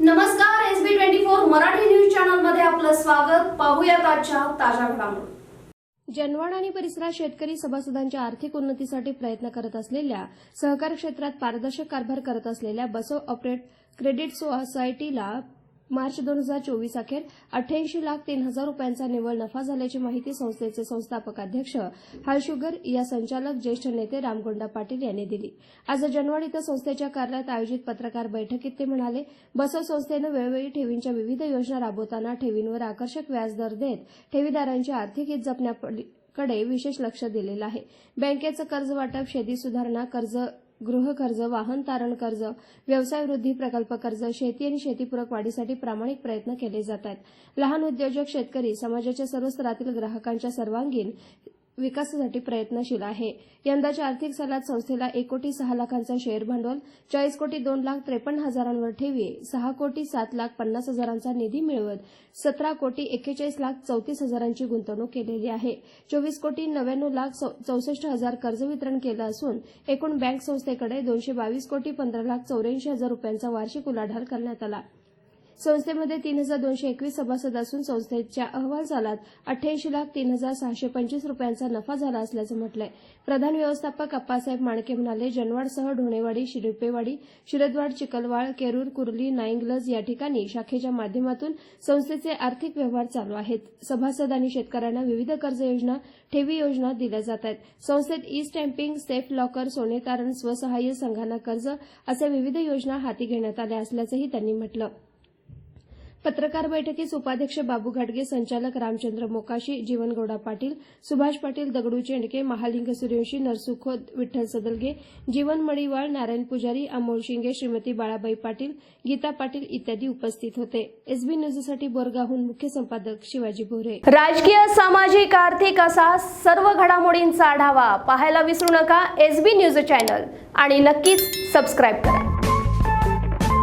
नमस्कार S B twenty four Marathi news चॅनलमध्ये आपलं स्वागत. पाहूयात आजच्या ताज्या घडामोडी. जनवाड आणि परिसरात शेतकरी सभासदांच्या आर्थिक उन्नतीसाठी प्रयत्न करत असलेल्या सहकार क्षेत्रात पारदर्शक कारभार करत असलेल्या बसो ऑपरेट क्रेडिट सोसायटीला मार्च दोन हजार चोवीस अखेर अठ्ठ्याऐंशी लाख तीन हजार रुपयांचा निव्वळ नफा झाल्याची माहिती संस्थेचे संस्थापक अध्यक्ष हालशुगर या संचालक ज्येष्ठ नेते रामगोंडा पाटील यांनी दिली. आज जनवाड इथं संस्थेच्या कार्यालयात आयोजित पत्रकार बैठकीत ते म्हणाले बसव संस्थेनं वेळोवेळी ठेवींच्या विविध योजना राबवताना ठेवींवर आकर्षक व्याजदर देत ठेवीदारांची आर्थिक हित जपण्याकडे विशेष लक्ष दिलेलं आहे. बँकेचं कर्ज वाटप शेती सुधारणा कर्ज गृह कर्ज वाहन तारण कर्ज व्यवसाय वृद्धी प्रकल्प कर्ज शेती आणि शेतीपूरक वाढीसाठी प्रामाणिक प्रयत्न केले जात आहेत. लहान उद्योजक शेतकरी समाजाच्या सर्व स्तरातील ग्राहकांच्या सर्वांगीण विकासासाठी प्रयत्नशील आहे. यंदाच्या आर्थिक सालात संस्थेला एक कोटी सहा लाखांचा शेअर भांडवल चाळीस कोटी दोन लाख त्रेपन्न हजारांवर ठेवी सहा कोटी सात लाख पन्नास हजारांचा निधी मिळवत सतरा कोटी एक्केचाळीस लाख चौतीस हजारांची गुंतवणूक केलेली आहे. चोवीस कोटी नव्याण्णव लाख चौ- चौसष्ट हजार कर्ज वितरण केलं असून एकूण बँक संस्थेकडे दोनशे बावीस कोटी पंधरा लाख चौऱ्याऐंशी हजार रुपयांचा वार्षिक उलाढाल करण्यात आला. संस्थेमध्ये तीन हजार दोनशे एकवीस सभासद असून संस्थेच्या अहवाल सालात अठ्ठ्याऐंशी लाख तीन हजार सहाशे पंचवीस रुपयांचा नफा झाला असल्याचं म्हटलंय. प्रधान व्यवस्थापक अप्पासाहेब माणके म्हणाले जनवाडसह ढोणेवाडी शिरपेवाडी शिरदवाड चिकलवाड केरूर कुर्ली नाईंगलज या ठिकाणी शाखेच्या माध्यमातून संस्थेचे आर्थिक व्यवहार चालू आहेत. सभासद आणि शेतकऱ्यांना विविध कर्ज योजना ठेवी योजना दिल्या जात आहेत. संस्थेत ई स्टॅम्पिंग सेफ लॉकर सोने तारण स्वसहाय्य संघांना कर्ज अशा विविध योजना हाती घेण्यात आल्या असल्याचंही त्यांनी म्हटलं. पत्रकार बैठकीस उपाध्यक्ष बाबू घाटगे संचालक रामचंद्र मोकाशी जीवनगौडा पाटील सुभाष पाटील दगडू चेंडके महालिंग सूर्यवंशी नरसू खोत विठ्ठल सदलगे जीवन मडिवाळ नारायण पुजारी अमोल शिंगे श्रीमती बाळाबाई पाटील गीता पाटील इत्यादी उपस्थित होते. एसबी न्यूजसाठी बोरगाहून मुख्य संपादक शिवाजी भोरे. राजकीय सामाजिक आर्थिक असा सर्व घडामोडींचा आढावा पाहायला विसरू नका. एस बी न्यूज चॅनल आणि नक्कीच सबस्क्राईब करा.